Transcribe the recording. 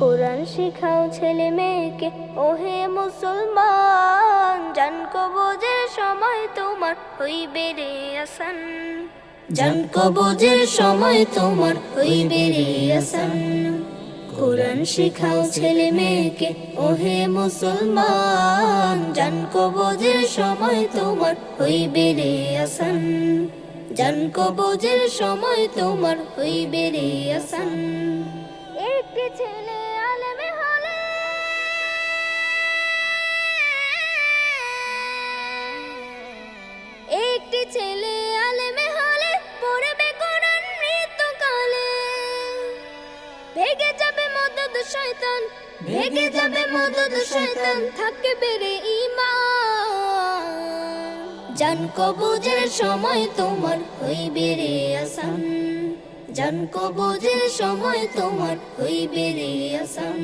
কোরআন শিখাও ছেলে মেয়েকে, ওহে মুসলমান, জান কবজের সময় তোমার হইবে রে আসান। জান কবজের সময় তোমার হইবে রে আসান। কোরআন শিখাও ছেলে মেয়েকে, ওহে মুসলমান, জান কবজের সময় তোমার হইবে রে আসান। জান কবজের সময় তোমার হইবে রে আসান। একটি ছেলে ছেলে আলেমে হলে পড়বে কোরআন মৃত্যুকালে। ভেগে যাবে মদদ শয়তান ভেগে যাবে মদদ শয়তান। থাকবে রে ঈমান। জান কবুজের সময় তোমার হইবে রে আসান। জান কবুজের সময় তোমার হইবে রে আসান।